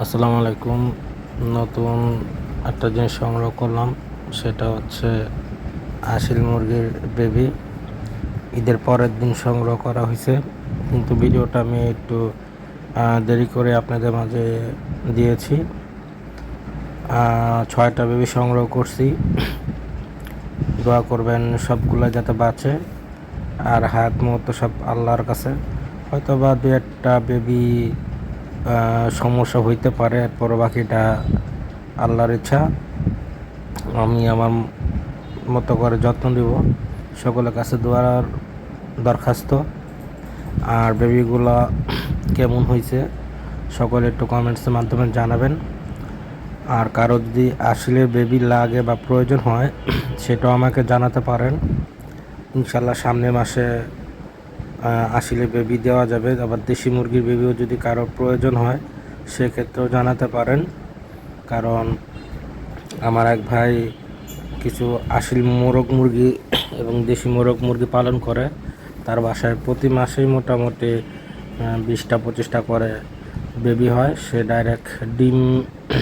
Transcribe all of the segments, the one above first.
আসসালামু আলাইকুম। নতুন একটা জিনিস সংগ্রহ করলাম, সেটা হচ্ছে আশিল মুরগির বেবি ঈদের পরের দিন সংগ্রহ করা হয়েছে, কিন্তু ভিডিওটা আমি একটু দেরি করে আপনাদের মাঝে দিয়েছি। ছয়টা বেবি সংগ্রহ করছি। দোয়া করবেন সবগুলো যাতে বাঁচে, আর হাত মতো সব আল্লাহর কাছে। হয়তো বা দু একটা বেবি সমস্যা হইতে পারে এরপর বাকিটা আল্লাহর ইচ্ছা। আমি আমার মতো করে যত্ন দিব সকলের কাছে দোয়ার দরখাস্ত। আর বেবিগুলা কেমন হয়েছে সকলে একটু কমেন্টসের মাধ্যমে জানাবেন। আর কারও যদি আসলে বেবি লাগে বা প্রয়োজন হয়, সেটাও আমাকে জানাতে পারেন। ইনশাল্লাহ সামনের মাসে আসলে বেবি দেওয়া যাবে। আবার দেশি মুরগির বেবিও যদি কারও প্রয়োজন হয়, সেক্ষেত্রেও জানাতে পারেন। কারণ আমার এক ভাই কিছু আসিল মোরগ মুরগি এবং দেশি মোরগ মুরগি পালন করে। তার বাসায় প্রতি মাসেই মোটামুটি বিশটা, পঁচিশটা করে বেবি হয়। সে ডাইরেক্ট ডিম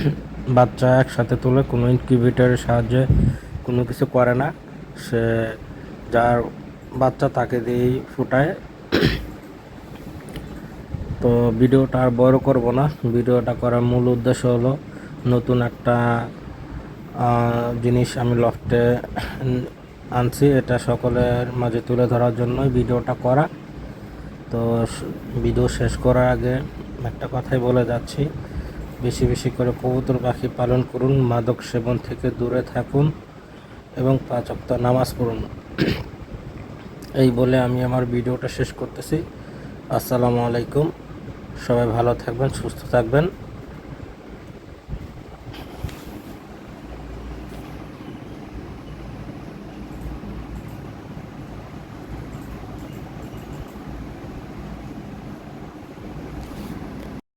বাচ্চা একসাথে তোলে, কোনো ইনকিউবেটরের সাহায্যে কোনো কিছু করে না। সে যার বাচ্চা তাকে দিয়েই ফুটায়। তো ভিডিওটা আর বড় করব না। ভিডিওটা করার মূল উদ্দেশ্য হলো নতুন একটা জিনিস আমি লফটে আনছি। এটা সকলের মাঝে তুলে ধরার জন্যই ভিডিওটা করা। তো ভিডিও শেষ করার আগে একটা কথাই বলে যাচ্ছি। বেশি বেশি করে কবুতর পাখি পালন করুন, মাদক সেবন থেকে দূরে থাকুন এবং পাঁচ নামাজ পড়ুন। এই বলে আমি আমার ভিডিওটা শেষ করতেছি। আসসালামু আলাইকুম। সবাই ভালো থাকবেন সুস্থ থাকবেন।